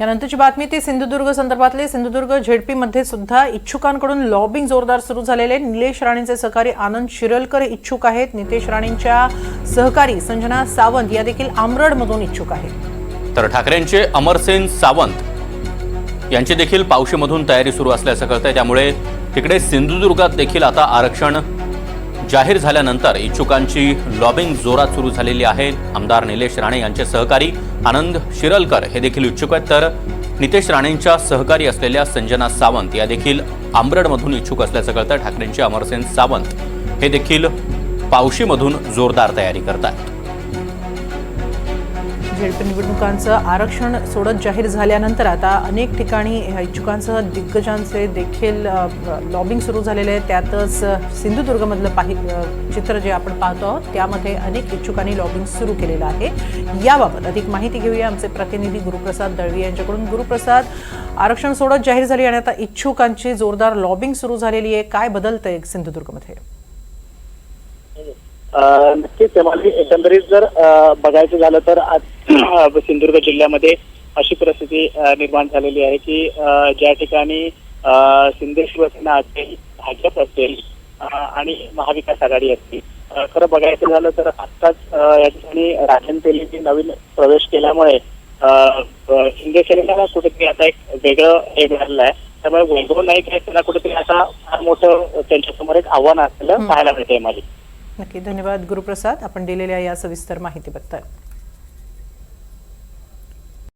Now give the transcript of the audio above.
यानंतरची बातमी ती सिंधुदुर्ग संदर्भातली. सिंधुदुर्ग झेडपीमध्ये सुद्धा इच्छुकांकडून लॉबिंग जोरदार सुरू झालेले. निलेश राणेंचे सहकारी आनंद शिरलकर इच्छुक आहेत. नितेश राणेंच्या सहकारी संजना सावंत या देखील आमरडमधून इच्छुक आहेत. तर ठाकरेंचे अमरसेन सावंत यांची देखील पावशीमधून तयारी सुरू असल्याचं कळतंय. त्यामुळे तिकडे सिंधुदुर्गात देखील आता आरक्षण जाहीर झाल्यानंतर इच्छुकांची लॉबिंग जोरात सुरू झालेली आहे. आमदार निलेश राणे यांचे सहकारी आनंद शिरलकर हे देखील इच्छुक आहेत. तर नितेश राणेंच्या सहकारी असलेल्या संजना सावंत या देखील आंबरडमधून इच्छुक असल्याचं कळतं. ठाकरेंचे अमरसेन सावंत हे देखील पावशीमधून जोरदार तयारी करतात झेडपी निवडणुकांचं आरक्षण सोडत जाहीर झाल्यानंतर आता अनेक ठिकाणी इच्छुकांसह दिग्गजांचे देखील लॉबिंग सुरू झालेले आहे. त्यातच सिंधुदुर्गमधलं पाहि चित्र जे आपण पाहतो आहोत त्यामध्ये अनेक इच्छुकांनी लॉबिंग सुरू केलेलं आहे. याबाबत अधिक माहिती घेऊया आमचे प्रतिनिधी गुरुप्रसाद दळवी यांच्याकडून. गुरुप्रसाद आरक्षण सोडत जाहीर झाली आणि आता इच्छुकांची जोरदार लॉबिंग सुरू झालेली आहे. काय बदलतंय सिंधुदुर्गमध्ये? नक्कीच एकंदरीत जर बघायचं झालं तर आज सिंधुदुर्ग जिल्ह्यामध्ये अशी परिस्थिती निर्माण झालेली आहे की ज्या ठिकाणी शिंदे शिवसेना असेल भाजप असेल आणि महाविकास आघाडी असतील. खरं बघायचं झालं तर आत्ताच या ठिकाणी राजन तेलींनी नवीन प्रवेश केल्यामुळे शिंदे सेनेला कुठेतरी आता एक वेगळं हे मिळालेलं आहे. त्यामुळे वैभव नाईक हे त्यांना कुठेतरी आता फार मोठं त्यांच्यासमोर एक आव्हान असलेलं पाहायला मिळतंय मला. नक्की धन्यवाद गुरुप्रसाद. आपण दिलेल्या या सविस्तर माहितीबद्दल.